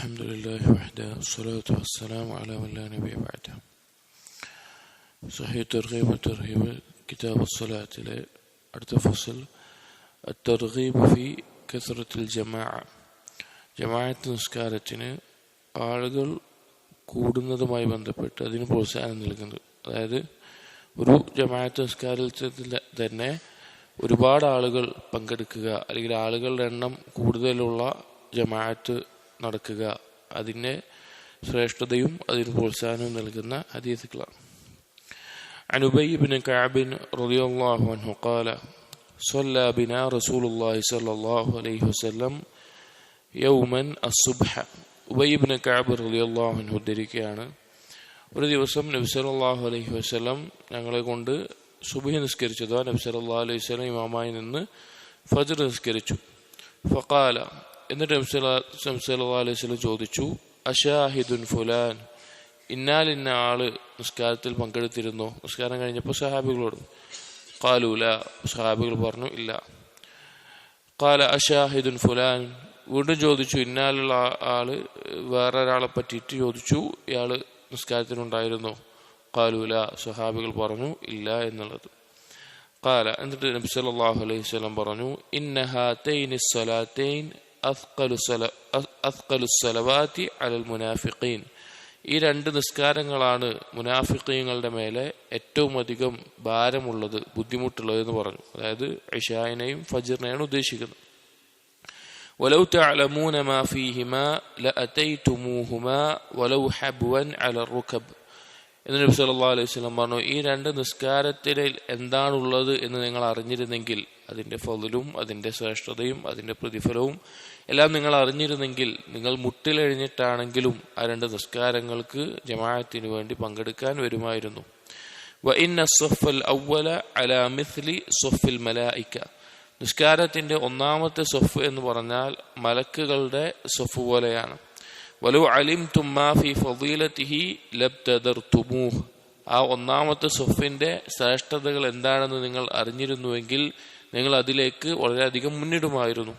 الحمد لله وحده والصلاة والسلام على من لا نبي بعده صحيح الترغيب والترهيب كتاب الصلاة അടുത്ത ഫസൽ الترغيب في كثرة الجماعة ജമാഅത്ത് നിസ്കാരത്തിന് ആളുകൾ കൂടുന്നതുമായി ബന്ധപ്പെട്ട് അതിന് പ്രോത്സാഹനം നൽകുന്നത് അതായത് ഒരു ജമാഅത്ത് നിസ്കാരത്തിൽ തന്നെ ഒരുപാട് ആളുകൾ പങ്കെടുക്കുക അല്ലെങ്കിൽ ആളുകളുടെ എണ്ണം കൂടുതലുള്ള ജമാഅത്ത് നടക്കുക അതിൻ്റെ ശ്രേഷ്ഠതയും അതിന് പ്രോത്സാഹനവും നൽകുന്ന ഹദീസുകളാണ് عن أبي بن كعب رضي الله عنه قال صلى بنا رسول الله صلى الله عليه وسلم يوما الصبح ഉബൈ ബിൻ കഅബ് റളിയല്ലാഹു അൻഹു ഉദ്ധരിക്കുകയാണ് ഒരു ദിവസം നബി സല്ലല്ലാഹു അലൈഹി വസല്ലം ഞങ്ങളെ കൊണ്ട് സുബഹി നിസ്കരിച്ചതോ നബി സല്ലല്ലാഹു അലൈഹി വസല്ലം ഇമാമായി നിന്ന് ഫജ്ർ നിസ്കരിച്ചു ഫഖാല എന്നിട്ട് അലൈഹി വസല്ലം ചോദിച്ചു അഷാഹിദുൻ ഫുലാൻ? ഇന്നാൽ ഇന്ന ആൾ നിസ്കാരത്തിൽ പങ്കെടുത്തിരുന്നു. നിസ്കാരം കഴിഞ്ഞപ്പോൾ സഹാബികളോട് കാലൂല സഹാബികൾ പറഞ്ഞു ഇല്ല. കാല അഷാഹിദുൻ ഫുലാൻ? വീണ്ടും ചോദിച്ചു ഇന്നാലുള്ള ആൾ വേറെ ഒരാളെ പറ്റിയിട്ട് ചോദിച്ചു ഇയാൾ നിസ്കാരത്തിനുണ്ടായിരുന്നു. കാലൂല സഹാബികൾ പറഞ്ഞു ഇല്ല എന്നുള്ളത്. കാല എന്നിട്ട് നബി സല്ലല്ലാഹു അലൈഹി വസല്ലം പറഞ്ഞു ഇന്നഹ ഹാതൈനി സ്വലാത്തൈൻ അസ്ഖലു സല അസ്ഖലു സലവാതി അലൽ മുനാഫിഖീൻ ഈ രണ്ട് നിസ്കാരങ്ങളാണ് മുനാഫിക്കീങ്ങളുടെ മേലെ ഏറ്റവും അധികം ഭാരമുള്ളത് ബുദ്ധിമുട്ടുള്ളത് എന്ന് പറഞ്ഞു അതായത് ഇഷായിനെയും ഫജിറിനെയാണ് ഉദ്ദേശിക്കുന്നത് ولو تعلمون ما فيهما لأتيتموهما ولو حبوا على الركب എന്ന് നബി സല്ലല്ലാഹു അലൈഹി വസല്ലം പറഞ്ഞു ഈ രണ്ട് നിസ്കാരത്തിൽ എന്താണുള്ളത് എന്ന് നിങ്ങൾ അറിഞ്ഞിരുന്നെങ്കിൽ അതിന്റെ ഫതിലും അതിന്റെ ശ്രേഷ്ഠതയും അതിന്റെ പ്രതിഫലവും എല്ലാം നിങ്ങൾ അറിഞ്ഞിരുന്നെങ്കിൽ നിങ്ങൾ മുട്ടിലെഴിഞ്ഞിട്ടാണെങ്കിലും ആ രണ്ട് നിസ്കാരങ്ങൾക്ക് ജമാഅത്തിന് വേണ്ടി പങ്കെടുക്കാൻ വരുമായിരുന്നു. അവല അല മിഥ്ലി ഒന്നാമത്തെ സൊഫ് എന്ന് പറഞ്ഞാൽ മലക്കുകളുടെ സൊഫ് പോലെയാണ്. വലു അലിംതും മാഫി ഫീലത്തിഹി ലബ്തദർത്തുമൂഹ് ആ ഒന്നാമത്തെ സൊഫിന്റെ ശ്രേഷ്ഠതകൾ എന്താണെന്ന് നിങ്ങൾ അറിഞ്ഞിരുന്നുവെങ്കിൽ നിങ്ങൾ അതിലേക്ക് വളരെയധികം മുന്നിടുമായിരുന്നു.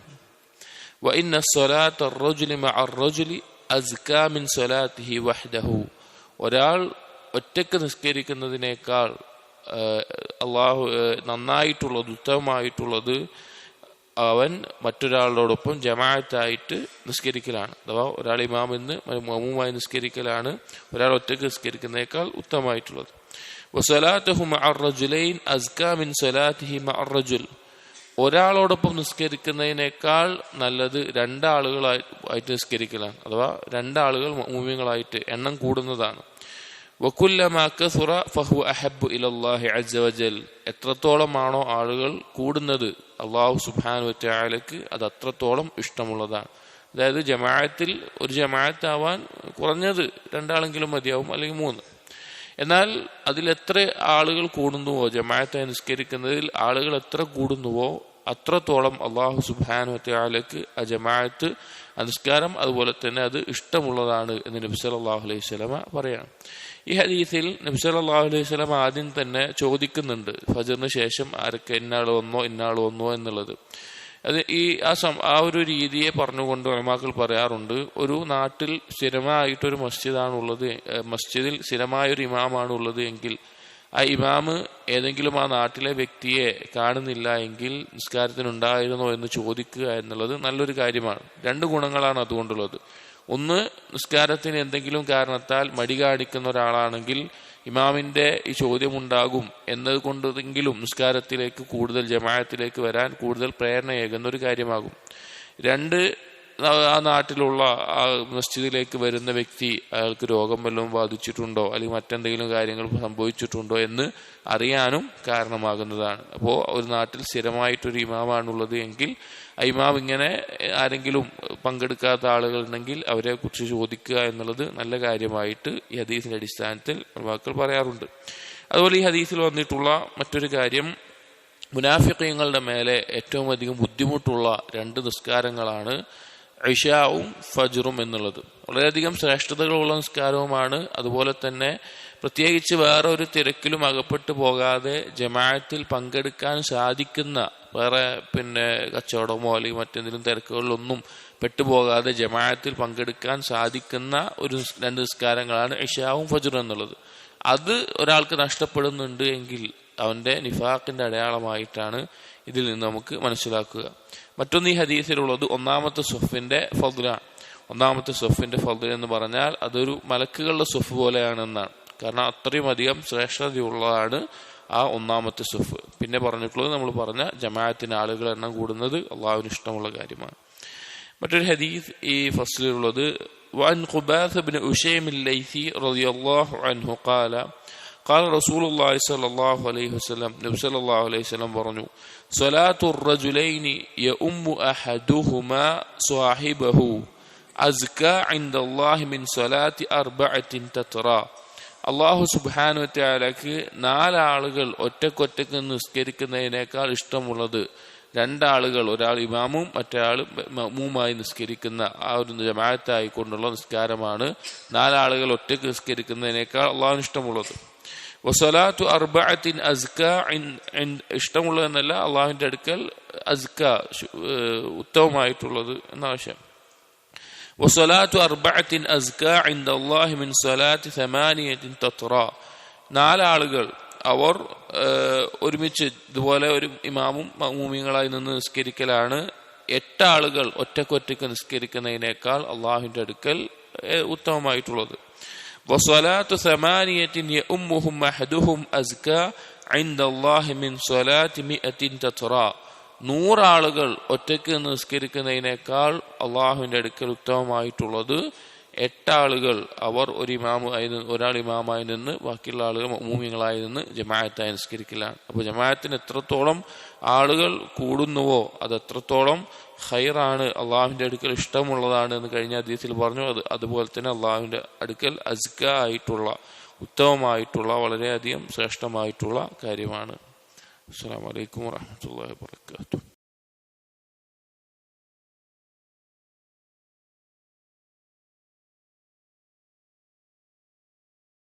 ഒരാൾ ഒറ്റയ്ക്ക് നിസ്കരിക്കുന്നതിനേക്കാൾ അള്ളാഹു നന്നായിട്ടുള്ളത് ഉത്തമമായിട്ടുള്ളത് അവൻ മറ്റൊരാളോടൊപ്പം ജമാഅത്തായിട്ട് നിസ്കരിക്കലാണ്. അഥവാ ഒരാൾ ഇമാമെന്ന് മമുമായി നിസ്കരിക്കലാണ്. ഒരാൾ ഒറ്റയ്ക്ക് നിസ്കരിക്കുന്നതിനേക്കാൾ ഉത്തമമായിട്ടുള്ളത്. ഒരാളോടൊപ്പം നിസ്കരിക്കുന്നതിനേക്കാൾ നല്ലത് രണ്ടാളുകളായിട്ട് നിസ്കരിക്കലാണ്. അഥവാ രണ്ടാളുകൾ മൂമ്യങ്ങളായിട്ട് എണ്ണം കൂടുന്നതാണ്. ഫഹു അഹബ് ഇലല്ലാഹി വജൽ. എത്രത്തോളമാണോ ആളുകൾ കൂടുന്നത് അള്ളാഹു സുബാനു വറ്റാലക്ക് അത് അത്രത്തോളം ഇഷ്ടമുള്ളതാണ്. അതായത് ജമാഅത്തിൽ ഒരു ജമാഅത്താവാൻ കുറഞ്ഞത് രണ്ടാളെങ്കിലും മതിയാവും അല്ലെങ്കിൽ മൂന്ന്. എന്നാൽ അതിൽ എത്ര ആളുകൾ കൂടുന്നുവോ? ജമാഅത്തായി നിസ്കരിക്കുന്നതിൽ ആളുകൾ എത്ര കൂടുന്നുവോ? അത്രത്തോളം അള്ളാഹു സുബാനു വറ്റാലക്ക് ആ ജമാഅത്ത് നിസ്കാരം അതുപോലെ തന്നെ അത് ഇഷ്ടമുള്ളതാണ് എന്ന് നബി സല്ലല്ലാഹു അലൈഹി സ്വലമ പറയാണ്. ഈ ഹദീസിൽ നബി സല്ലല്ലാഹു അലൈഹി സ്വലമ ആദ്യം തന്നെ ചോദിക്കുന്നുണ്ട് ഫജറിന് ശേഷം ആരൊക്കെ ഇന്നാൾ വന്നോ ഇന്നാൾ വന്നോ എന്നുള്ളത്. അത് ഈ ആ സം ആ ഒരു രീതിയെ പറഞ്ഞുകൊണ്ട് ഒലമാക്കൾ പറയാറുണ്ട് ഒരു നാട്ടിൽ സ്ഥിരമായിട്ടൊരു മസ്ജിദാണുള്ളത് മസ്ജിദിൽ സ്ഥിരമായൊരു ഇമാമാണുള്ളത് എങ്കിൽ ആ ഇമാമ് ഏതെങ്കിലും ആ നാട്ടിലെ വ്യക്തിയെ കാണുന്നില്ല എങ്കിൽ നിസ്കാരത്തിനുണ്ടായിരുന്നോ എന്ന് ചോദിക്കുക എന്നുള്ളത് നല്ലൊരു കാര്യമാണ്. രണ്ട് ഗുണങ്ങളാണ് അതുകൊണ്ടുള്ളത്. ഒന്ന് നിസ്കാരത്തിന് എന്തെങ്കിലും കാരണത്താൽ മടി കാണിക്കുന്ന ഒരാളാണെങ്കിൽ ഇമാമിന്റെ ഈ ചോദ്യം ഉണ്ടാകും ചോദ്യമുണ്ടാകും എന്നതുകൊണ്ടെങ്കിലും നിസ്കാരത്തിലേക്ക് കൂടുതൽ ജമായത്തിലേക്ക് വരാൻ കൂടുതൽ പ്രേരണയേകുന്ന ഒരു കാര്യമാകും. രണ്ട് ആ നാട്ടിലുള്ള ആ മസ്ജിദിലേക്ക് വരുന്ന വ്യക്തി അയാൾക്ക് രോഗം വല്ലതും ബാധിച്ചിട്ടുണ്ടോ? അല്ലെങ്കിൽ മറ്റെന്തെങ്കിലും കാര്യങ്ങൾ സംഭവിച്ചിട്ടുണ്ടോ എന്ന് അറിയാനും കാരണമാകുന്നതാണ്. അപ്പോൾ ഒരു നാട്ടിൽ സ്ഥിരമായിട്ടൊരു ഇമാമാണുള്ളത് എങ്കിൽ ആ ഇമാം ഇങ്ങനെ ആരെങ്കിലും പങ്കെടുക്കാത്ത ആളുകൾ ഉണ്ടെങ്കിൽ അവരെ കുറിച്ച് ചോദിക്കുക എന്നുള്ളത് നല്ല കാര്യമായിട്ട് ഈ ഹദീസിന്റെ അടിസ്ഥാനത്തിൽ വാക്കൾ പറയാറുണ്ട്. അതുപോലെ ഈ ഹദീസിൽ വന്നിട്ടുള്ള മറ്റൊരു കാര്യം മുനാഫിക്കങ്ങളുടെ മേലെ ഏറ്റവും അധികം ബുദ്ധിമുട്ടുള്ള രണ്ട് നിസ്കാരങ്ങളാണ് ഇഷാവും ഫജറും എന്നുള്ളത്. വളരെയധികം ശ്രേഷ്ഠതകളുള്ള നിസ്കാരവുമാണ്. അതുപോലെ തന്നെ പ്രത്യേകിച്ച് വേറെ ഒരു തിരക്കിലും അകപ്പെട്ടു പോകാതെ ജമാഅത്തിൽ പങ്കെടുക്കാൻ സാധിക്കുന്ന വേറെ പിന്നെ കച്ചവടമോ അല്ലെങ്കിൽ മറ്റെന്തെങ്കിലും തിരക്കുകളിലൊന്നും പെട്ടുപോകാതെ ജമാഅത്തിൽ പങ്കെടുക്കാൻ സാധിക്കുന്ന ഒരു രണ്ട് നിസ്കാരങ്ങളാണ് ഇഷാവും ഫജറും എന്നുള്ളത്. അത് ഒരാൾക്ക് നഷ്ടപ്പെടുന്നുണ്ട് എങ്കിൽ അവന്റെ നിഫാഖിന്റെ അടയാളമായിട്ടാണ് ഇതിൽ നിന്ന് നമുക്ക് മനസ്സിലാക്കുക. മറ്റൊന്ന് ഈ ഹദീസിലുള്ളത് ഒന്നാമത്തെ സുഫിന്റെ ഫൗദുലാണ്. ഒന്നാമത്തെ സുഫിന്റെ ഫൗദുല എന്ന് പറഞ്ഞാൽ അതൊരു മലക്കുകളുടെ സുഫ് പോലെയാണെന്നാണ്. കാരണം അത്രയും അധികം ശ്രേഷ്ഠതയുള്ളതാണ് ആ ഒന്നാമത്തെ സുഫ് പിന്നെ പറഞ്ഞിട്ടുള്ളത് നമ്മൾ പറഞ്ഞ ജമാഅത്തിന് ആളുകൾ എണ്ണം കൂടുന്നത് അള്ളാഹുവിന് ഇഷ്ടമുള്ള കാര്യമാണ്. മറ്റൊരു ഹദീസ് ഈ ഫസ്റ്റിലുള്ളത് وعن قباث بن أشيم الليثي رضي قال رسول الله صلى الله عليه وسلم نبي صلى الله عليه وسلم പറഞ്ഞു صلاة الرجلين يؤم أحدهما صاحبه أزكى عند الله من صلاة أربعة تترى അള്ളാഹു സുബാനു ത്യാലക്ക് നാലാളുകൾ ഒറ്റക്കൊറ്റക്ക് നിസ്കരിക്കുന്നതിനേക്കാൾ ഇഷ്ടമുള്ളത് രണ്ടാളുകൾ ഒരാൾ ഇമാമും മറ്റൊരാൾ മമ്മൂമായി നിസ്കരിക്കുന്ന ആ ഒരു ജമാഅത്തായി കൊണ്ടുള്ള നിസ്കാരമാണ് നാലാളുകൾ ഒറ്റക്ക് നിസ്കരിക്കുന്നതിനേക്കാൾ അള്ളാഹുവിന് ഇഷ്ടമുള്ളത് വസലാത്തു അർബഅത്തിൻ അസ്ക ഇഷ്ടമുള്ളതെന്നല്ല അള്ളാഹിന്റെ അടുക്കൽ അസ്ക ഉത്തമമായിട്ടുള്ളത് എന്ന ആശയം വസലാത്തു അർബഅത്തിൻ അസ്ക ഇൻ അള്ളാഹി മിൻ തത്ര നാലാളുകൾ അവർ ഒരുമിച്ച് ഇതുപോലെ ഒരു ഇമാമും മൂമിങ്ങളായി നിന്ന് നിസ്കരിക്കലാണ്. എട്ടാളുകൾ ഒറ്റക്കൊറ്റക്ക് നിസ്കരിക്കുന്നതിനേക്കാൾ അള്ളാഹിന്റെ അടുക്കൽ ഉത്തമമായിട്ടുള്ളത്. وصلاة ثمانية يؤمهم أحدهم أزكى عند الله من صلاة مئة تترى നൂറാളുകൾ ഒറ്റയ്ക്ക് നിസ്കരിക്കുന്നതിനേക്കാൾ അള്ളാഹുവിന്റെ അടുക്കൽ ഉത്തമമായിട്ടുള്ളത് എട്ടാളുകൾ അവർ ഒരു ഇമാമായി നിന്ന് ഒരാൾ ഇമാമായി നിന്ന് ബാക്കിയുള്ള ആളുകൾ മൂമിങ്ങളായി നിന്ന് ജമാഅത്തായി നിസ്കരിക്കലാണ്. അപ്പൊ ജമാഅത്തിന് എത്രത്തോളം ആളുകൾ കൂടുന്നുവോ അത് എത്രത്തോളം ഹൈറാണ് അള്ളാഹുവിന്റെ അടുക്കൽ ഇഷ്ടമുള്ളതാണ് എന്ന് കഴിഞ്ഞ അദ്ദേഹത്തിൽ പറഞ്ഞു. അത് അതുപോലെ തന്നെ അള്ളാഹുവിന്റെ അടുക്കൽ അസ്ക ആയിട്ടുള്ള ഉത്തമമായിട്ടുള്ള വളരെയധികം ശ്രേഷ്ഠമായിട്ടുള്ള കാര്യമാണ്. അസ്സാം വലൈക്കും വാഹമത്തല്ലാ വാത്തു